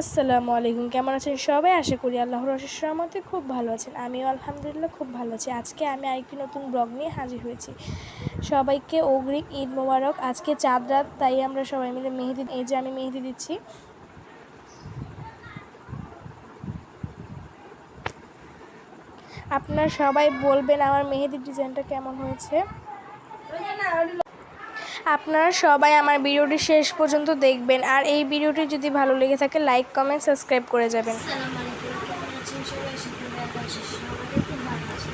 আসসালামু আলাইকুম, কেমন আছেন সবাই? আশা করি আল্লাহর অশেষ রহমতে খুব ভালো আছেন। আমিও আলহামদুলিল্লাহ খুব ভালো আছি। আজকে আমি আরেকটি নতুন ব্লগ নিয়ে হাজির হয়েছি। সবাইকে অগ্রিম ঈদ মোবারক। আজকে চাঁদ রাত, তাই আমরা সবাই মিলে মেহেদি, এই যে আমি মেহেদি দিচ্ছি। আপনারা সবাই বলবেন আমার মেহেদির ডিজাইনটা কেমন হয়েছে? আপনারা সবাই আমার ভিডিওটি শেষ পর্যন্ত দেখবেন। আর এই ভিডিওটি যদি ভালো লেগে থাকে লাইক কমেন্ট সাবস্ক্রাইব করে যাবেন। আসসালামু আলাইকুম। কেমন আছেন? সবাই আশা করি আল্লাহ আশিস আমাদের খুব ভালো আছি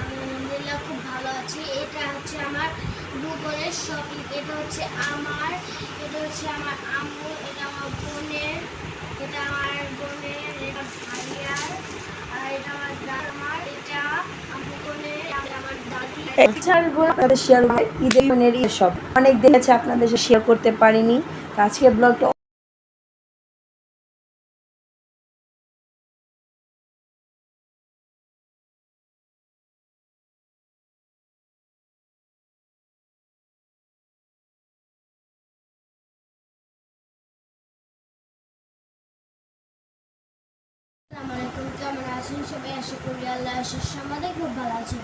আমি আলহামদুলিল্লাহ খুব ভালো আছি। এটা হচ্ছে আমার এটা হচ্ছে আমার, এটা হচ্ছে আমার এটা আমার বোনের এটা আমার বোনের এটা ভাইয়ার আর এটা আমার দাদামার এটা আম্মু বোনের এটা আমার দাদি আপনাদের শেয়ার ঈদের মনের সব অনেক দিন আছে আপনাদের শেয়ার করতে পারিনি। আজকে ব্লগটা আলাইকুম আশা করি আল্লাহ আশিস আমাদের খুব ভালো আছে।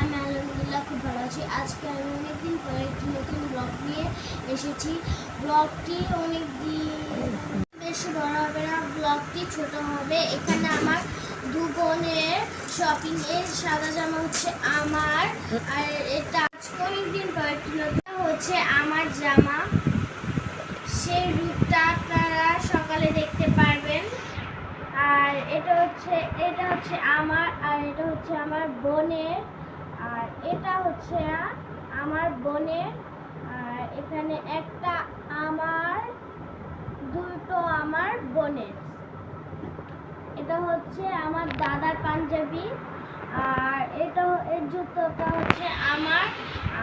আমি আলহামদুলিল্লাহ খুব ভালো আছি। আজকে আমি অনেকদিন পরে একটি নতুন ব্লগ নিয়ে এসেছি। ব্লগটি অনেক দিন বেশি বড় হবে না ব্লগটি ছোট হবে। এখানে আমার দু বোনের শপিং এর সাদা জামা হচ্ছে আমার, আর এটা আজকে অনেকদিন পরে হচ্ছে আমার জামা। এটা হচ্ছে এটা হচ্ছে আমার, আর এটা হচ্ছে আমার বোনের, আর এটা হচ্ছে আমার বোনের, আর এখানে একটা আমার, দুটো আমার বোনের। এটা হচ্ছে আমার দাদার পাঞ্জাবি, আর এটা, এর জুতোটা হচ্ছে আমার,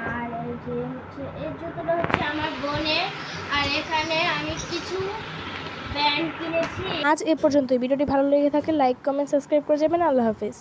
আর এই যে হচ্ছে, এর জুতোটা হচ্ছে আমার বোনের, আর এখানে আমি কিছু আজ এ পর্যন্ত ভিডিওটি ভালো লেগে থাকে লাইক কমেন্ট সাবস্ক্রাইব করে যাবেন। আল্লাহ হাফিজ।